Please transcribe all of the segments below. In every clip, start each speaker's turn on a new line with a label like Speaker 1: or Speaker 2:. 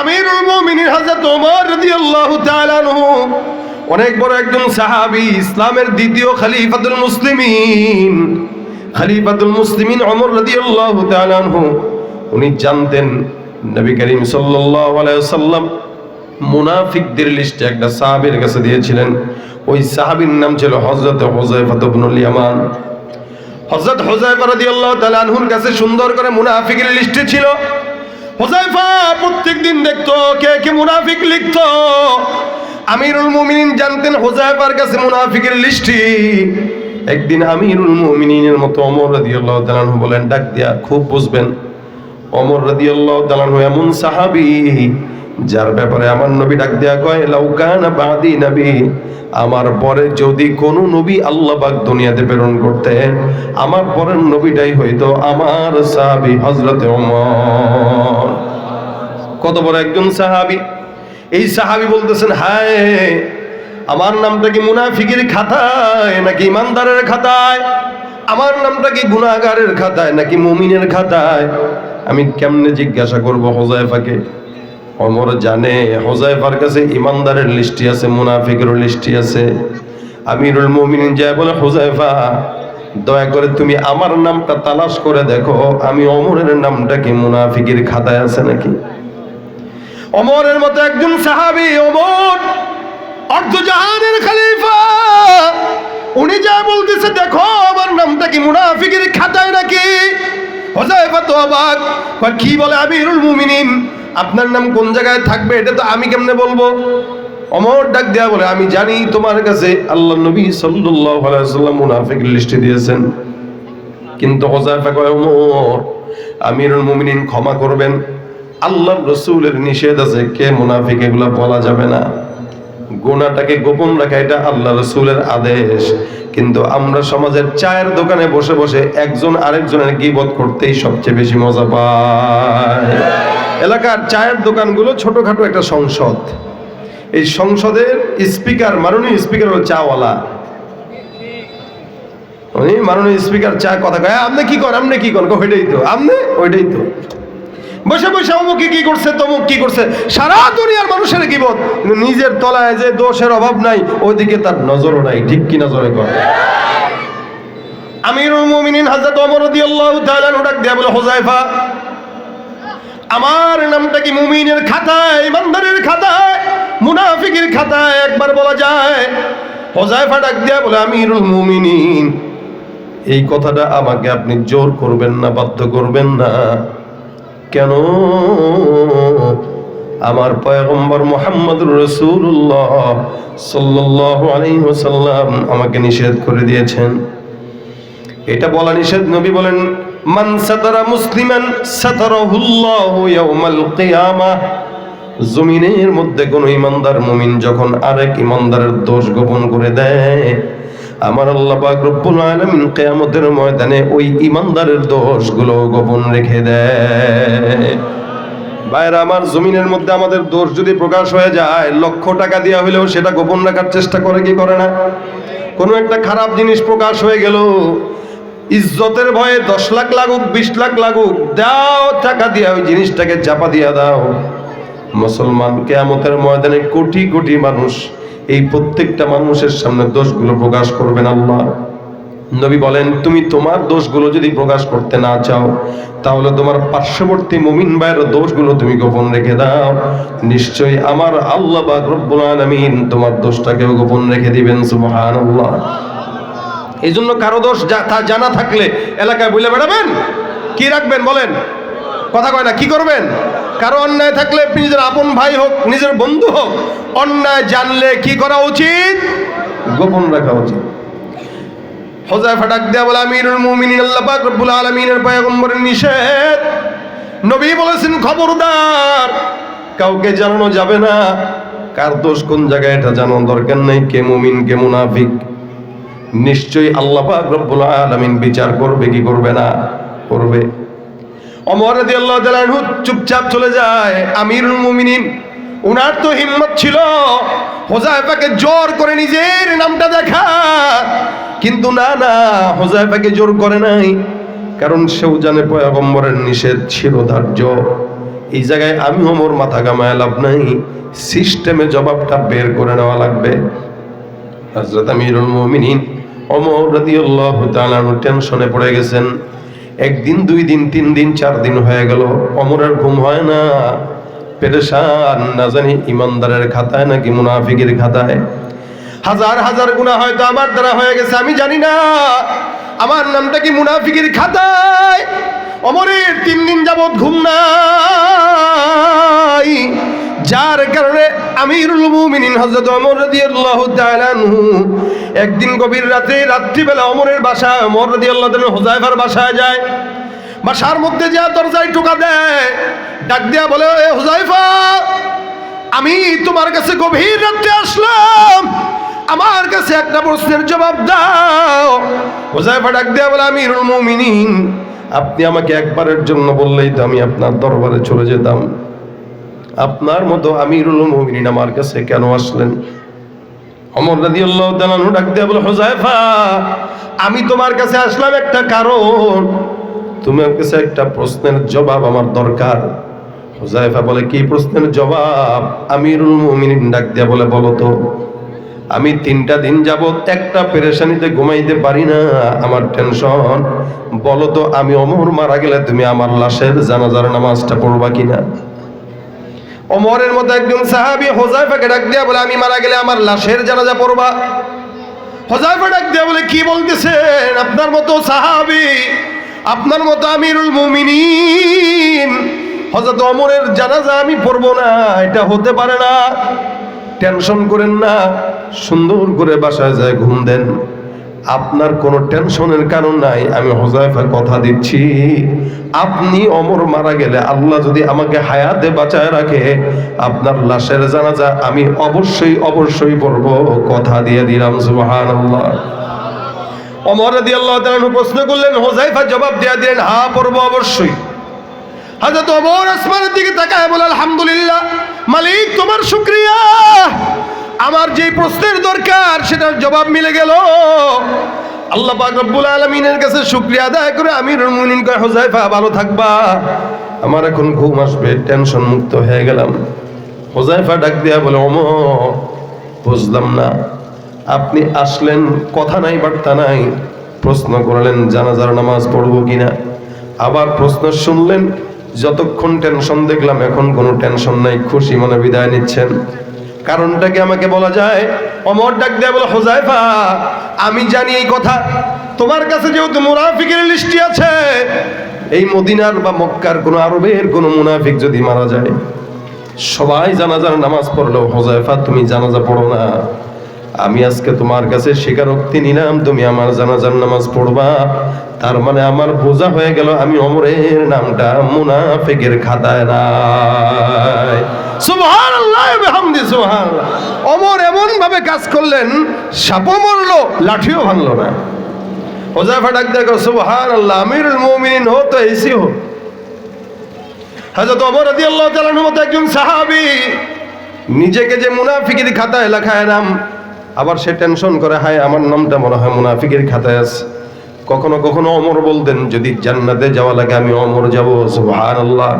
Speaker 1: আমিরুল মুমিনিন হযরত ওমর রাদিয়াল্লাহু তাআলা আনহু, অনেক বড় একজন সাহাবী, ইসলামের দ্বিতীয় খলিফাতুল মুসলিমিন। খলিফাতুল মুসলিমিন ওমর রাদিয়াল্লাহু তাআলা আনহু, উনি জানতেন নবী করিম সাল্লাল্লাহু আলাইহি ওয়াসাল্লাম মুনাফিকদের লিস্টে একটা সাহাবীর কাছে দিয়েছিলেন। ওই সাহাবীর নাম ছিল হযরত হুযায়ফা ইবনুল ইয়ামান হযরত হুযায়ফা রাদিয়াল্লাহু তাআলা আনহুর কাছে সুন্দর করে মুনাফিকের লিস্টে ছিল হুযায়ফা প্রত্যেকদিন দেখতো কে কে মুনাফিক লিখতো। আমিরুল মুমিনিন জানতেন হুযায়ফার কাছে মুনাফিকের লিস্টটি। একদিন আমিরুল মুমিনিনের মতো রাদিয়াল্লাহু তাআলা আনহু বলেন, ডাক দিয়া খুব বুঝবেন, ওমর রাদিয়াল্লাহু তাআলা এমন সাহাবী যার ব্যাপারে আমার নবী ডাক দেয়া কয় লাউকানা বাদি নবী, আমার পরে যদি কোন নবী আল্লাহ পাক দুনিয়াতে প্রেরণ করতে আমার পরের নবীটাই হইতো আমার সাহাবী হযরতে ওমর। কত বড় একজন সাহাবি। এই সাহাবি বলতেছেন, হায়, আমার নামটা কি মুনাফিকের খাতায় নাকি ইমানদারের খাতায়? আমার নামটা কি গুনাহগারের খাতায় নাকি মুমিনের খাতায়? আমি কেমনে জিজ্ঞাসা করব হোজাইফাকে অমর জানে হোজাইফার কাছে ইমানদারের লিস্টি আছে মুনাফিকের লিস্টি আছে। আমিরুল মুমিনিন যায় বলে হোজাইফা দয়া করে তুমি আমার নামটা তালাশ করে দেখো, আমি অমরের নামটা কি মুনাফিকের খাতায় আছে নাকি? অমরের মতো একজন সাহাবি, অমর অর্ধজাহানের খালিফা। উনি যা বলতেছে, দেখো, আমার নামটা কি মুনাফিকের খাতায় নাকি? কি বলে আমিরুল মুমিনিন? আপনার নাম কোন জায়গায় থাকবে, এটা তো আমি কেমনে বলব? অমর ডাক দেয়া বলে, আমি জানি তোমার কাছে আল্লাহ নবী সাল্লাম মুনাফিকের লিস্টে দিয়েছেন। কিন্তু হোজাইফা কয় ওমর আমিরুল মুমিনিন ক্ষমা করবেন। আল্লাহর রসুলের নিষেধ আছে কে মুনাফিক এগুলা বলা যাবে না। গোনাটাকে গোপন রাখা এটা আল্লাহ রসুলের আদেশ। কিন্তু আমরা সমাজের চায়ের দোকানে বসে বসে একজন আরেকজনের গিবত করতেই সবচেয়ে বেশি মজা পায়। এলাকার চায়ের দোকানগুলো ছোটখাটো একটা সংসদ। এই সংসদের স্পিকার মাননীয় স্পিকার হলো চাওয়ালা। উনি মাননীয় স্পিকার চা কথা কয় "হ্যাঁ, আপনি কি করেন? আপনি কি করেন? ওইটাই তো আপনি ওইটাই তো। বসে বসে অমুকে কি করছে, তমুক কি করছে? সারা দুনিয়ার মানুষের গিবত। নিজের তলায় যে দোষের অভাব নাই, ওইদিকে তার নজরও নাই। ঠিক কি নজরে করে আমিরুল মুমিনিন হযরত ওমর রাদিয়াল্লাহু তাআলা ডাক দিয়া বলে হোজাইফা আমার নামটা কি মুমিনের খাতায়, ইমানদারের খাতায়, মুনাফিকের খাতায় একবার বলা যায়? হোজাইফা ডাক দিয়া বলে, আমিরুল মুমিনিন, এই কথাটা আমাকে আপনি জোর করবেন না, বাধ্য করবেন না। কেন? আমার পয়গম্বর মোহাম্মদ রসুল্লাহ ওয়াসাল্লাম আমাকে নিষেধ করে দিয়েছেন। এটা বলা নিষেধ, নবী বলেন, মান মুসলিমান জমিনের মধ্যে কোন ইমানদার মুমিন যখন আরেক ইমানদারের দোষ গোপন করে দেয় আমার আল্লাহ পাক রব্বুল আলামিন কিয়ামতের ময়দানে ওই ইমানদারের দোষগুলো গোপন রেখে দেয়। বাইরে আমার জমিনের মধ্যে আমাদের দোষ যদি প্রকাশ হয়ে যায়, লক্ষ টাকা দেওয়া হলেও সেটা গোপন রাখার চেষ্টা করে কি করে না? কোনো একটা খারাপ জিনিস প্রকাশ হয়ে গেল, ইজ্জতের ভয়ে দশ লাখ লাগুক, বিশ লাখ লাগুক, দাও টাকা দিয়া ওই জিনিসটাকে চাপা দিয়া দাও। মুসলমান কেয়ামতের ময়দানে কোটি কোটি মানুষ এই প্রত্যেকটা মানুষের সামনে দোষগুলো প্রকাশ করবেন আল্লাহ। নবী বলেন, তুমি তোমার দোষগুলো যদি প্রকাশ করতে না চাও, তাহলে তোমার পার্শ্ববর্তী মুমিন ভাইয়ের দোষগুলো তুমি গোপন রেখে দাও। নিশ্চয়ই আমার আল্লাহ বা রব্বুল আলামিন তোমার দোষটাকেও গোপন রেখে দিবেন, সুবহানাল্লাহ। এই জন্য কারও দোষ জানা থাকলে এলাকায় বলে বেড়াবেন? কি রাখবেন বলেন? কথা কয় না, কি করবেন? কারও অন্যায় থাকলে নিজের আপন ভাই হোক, নিজের বন্ধু হোক অন্যায় জানলে কি করা উচিত? গোপন রাখা উচিত। হোজাইফা ডাক দেয়া বলে আমিরুল মুমিনিন আল্লাহ পাক রব্বুল আলামিনের পয়গম্বরের নিষেধ। নবী বলেছেন খবরদার কাউকে জানানো যাবে না। কার দোষ কোন জায়গায় এটা দরকার নেই। কে মুমিন কে মুনাফিক নিশ্চয়ই আল্লাহ পাক রব্বুল আলামিন বিচার করবে কি করবে না করবে? অমর রাদিয়াল্লাহু তাআলা চুপচাপ চলে যায় আমিরুল মুমিনিন উনার তো হিম্মত ছিল। হোজাইফাকে জোর করে নিজের নামটা দেখা। কিন্তু না না হোজাইফাকে জোর করে নাই। কারণ সেও জানে পয়গম্বরের নিষেধ ছিল ধার্য। এই জায়গায় আমি ওমর মাথা কামায় লাভ নাই। সিস্টেমে জবাবটা বের করে নেওয়া লাগবে। হজরত আমিরুল মুমিনিন অমর রাদিয়াল্লাহু তাআলা টেনশনে পড়ে গেছেন। একদিন, দুই দিন, তিন দিন, চার দিন হয়ে গেল। অমরের ঘুম হয় না। পেরেশান, না জানি ইমানদারের খাতায় নাকি মুনাফিকের খাতায়। হাজার হাজার গুণা হয়তো আমার দ্বারা হয়ে গেছে, আমি জানি না। আমার নামটা কি মুনাফিকের খাতায়? অমরের তিন দিন যাবৎ ঘুম নাই। যার কারণে আমিরুল মুমিনিন হযরত ওমর রাদিয়াল্লাহু তাআলা একদিন গভীর রাতে রাত্রিবেলা ওমরের বাসা, ওমর রাদিয়াল্লাহু তাআলা হুযায়ফার বাসায় যায়। বাসার মধ্যে যা দরজায় টোকা দেয়, ডাক দিয়া বলে হুযায়ফা আমি তোমার কাছে গভীর রাত্রে আসলাম। আমার কাছে একটা প্রশ্নের জবাব দাও। হুযায়ফা ডাক দিয়া বলে, আমিরুল মুমিনিন, আপনি আমাকে একবারের জন্য বললেই তো আমি আপনার দরবারে চলে যেতাম। আপনার মতো আমিরুল মুমিনিন আমার কাছে কেন আসলেন? অমর রাদিয়াল্লাহু তাআলা ডাক দিয়ে বলে হুযায়ফা আমি তোমার কাছে আসলাম একটা কারণ। তোমার কাছে একটা প্রশ্নের জবাব আমার দরকার। হুযায়ফা বলে, কি প্রশ্নের জবাব? আমিরুল মুমিনিন ডাক দিয়া বলে, বলো তো, আমি তিনটা দিন যাবত একটা পেরেশানিতে ঘুমাইতে পারি না, আমার টেনশন। বলো তো, আমি অমর মারা গেলে তুমি আমার লাশের জানাজার নামাজটা পড়বা কিনা? ওমরের মতো একজন সাহাবী হোজাইফাকে ডাক দিয়া বলে, আমি মারা গেলে আমার লাশের জানাজা পড়বা? হোজাইফা ডাক দিয়া বলে, কি বলতেছেন? আপনার মতো সাহাবী আপনার মতো আমিরুল মুমিনিন। হযরত ওমরের জানাজা আমি পড়ব না, এটা হতে পারে না। টেনশন করেন না, সুন্দর করে বাসায় যায়, ঘুম দেন। আপনার কোনো টেনশনের কারণ নাই, আমি হোজাইফা কথা দিচ্ছি। আপনি অমর মারা গেলে আল্লাহ যদি আমাকে হায়াতে বাঁচায় রাখে, আপনার লাশের জানাজা আমি অবশ্যই অবশ্যই পড়ব। কথা দিয়ে দিলাম, সুবহানাল্লাহ। অমর রাদিয়াল্লাহু তাআলা প্রশ্ন করলেন হোজাইফা জবাব দিয়ে দিলেন হ্যাঁ পড়ব অবশ্যই। হযরত ওমর আসমানের দিকে তাকায় বলে, আলহামদুলিল্লাহ, মালিক, তোমার শুকরিয়া। আমার যে প্রশ্নের দরকার, সেটার জবাব মিলে গেল। আল্লাহ পাক রব্বুল আলামিনের কাছে শুকরিয়া আদায় করে আমিরুল মুমিনিন কয় হোজাইফা ভালো থাকবা। আমার এখন ঘুম আসবে, টেনশন মুক্ত হয়ে গেলাম। হোজাইফা ডাক দিয়া বলে, ওমর, বুঝলাম না। আপনি আসলেন, কথা নাই, বার্তা নাই। প্রশ্ন করলেন, জানাজার নামাজ পড়ব কিনা? আবার প্রশ্ন শুনলেন, যতক্ষণ টেনশন দেখলাম, এখন কোনো টেনশন নাই, খুশি মনে বিদায় নিচ্ছেন। কারণটাকে আমাকে বলা যায়? অমর ডাক দেয়া বলে, হোজাইফা, আমি জানি এই কথা। তোমার কাছে যেহেতু মুনাফিকের লিস্টি আছে, এই মদিনার বা মক্কার কোনো আরবের কোনো মুনাফিক যদি মারা যায়, সবাই জানাজার নামাজ পড়লেও, হোজাইফা, তুমি জানাজা পড়ো না। আমি আজকে তোমার কাছে স্বীকারোক্তি নিলাম, তুমি আমার জানাজার নামাজ পড়বা। তার মানে আমার বোঝা হয়ে গেল আমি অমরের নামটা মুনাফিকের খাতায় নাই। অমর এমন ভাবে কাজ করলেন মরলো, লাঠিও ভাঙলো না। মুমিনিন হো তো এসি হো মতো নিজেকে যে মুনাফিকের খাতায় লেখায় নাম আবার সে টেনশন করে, হায়, আমার নামটা মনে হয় মুনাফিকের খাতায় আছে। কখনো কখনো অমর বলতেন, যদি জান্নাতে যাওয়া লাগে আমি অমর যাব, সুবহানাল্লাহ।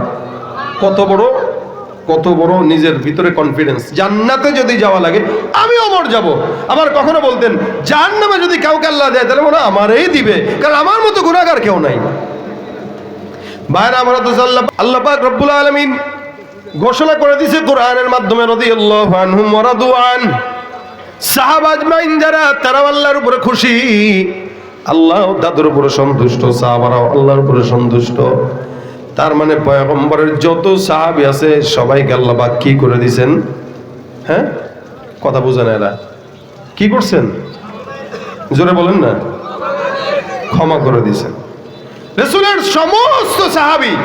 Speaker 1: কত বড় কত বড় নিজের ভিতরে কনফিডেন্স জান্নাতে যদি যাওয়া লাগে, আমি অমর যাব। আবার কখনো বলতেন, জাহান্নামে যদি কাউকে আল্লাহ দেয়, তাহলে মনে আমারই দিবে, কারণ আমার মতো গুণাগার কেউ নাই। বাইরে তো আল্লাহ আল্লাহ ঘোষণা করে দিছে কোরআনের মাধ্যমে রদি রাদিয়াল্লাহু আনহুম ওয়া যারা উপরে খুশি। আল্লাহ তাদের উপরে সন্তুষ্ট আল্লাহর উপরে সন্তুষ্ট। তার মানে যত আছে, সবাইকে কি করে হ্যাঁ? কথা বুঝেন এরা। কি করছেন? জোরে বলেন না। ক্ষমা করে দিছেন। রসুলের সমস্ত সাহাবি,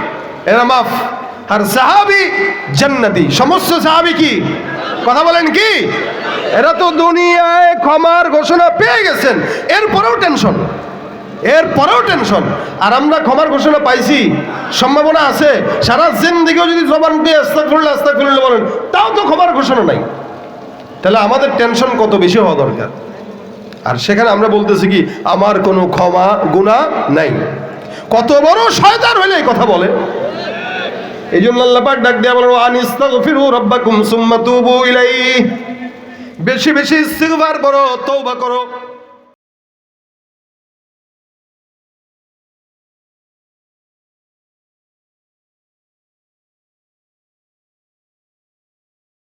Speaker 1: এরা মাফ। আর সাহাবি জান্নাতি। সমস্ত সাহাবি কি? কথা বলেন কি? এরা তো দুনিয়ায় ক্ষমার ঘোষণা পেয়ে গেছেন। এরপরেও টেনশন এরপরেও টেনশন আর আমরা ক্ষমার ঘোষণা পাইছি। সম্ভাবনা আছে। সারা জিন্দিগিও যদি জবান দিয়ে আস্তা করলে আস্তা করলে বলেন, তাও তো ক্ষমার ঘোষণা নাই। তাহলে আমাদের টেনশন কত বেশি হওয়া দরকার? আর সেখানে আমরা বলতেছি কি, আমার কোনো ক্ষমা গুণা নাই। কত বড় শয়তান হইলে এই কথা বলে। এই জন্য আল্লাহ পাক ডাক দিয়ে বলেন আনিস্তাগফিরু রাব্বাকুম সুম্মা তুবু ইলাইহি। বেশি বেশি ইস্তিগফার করো, তওবা করো।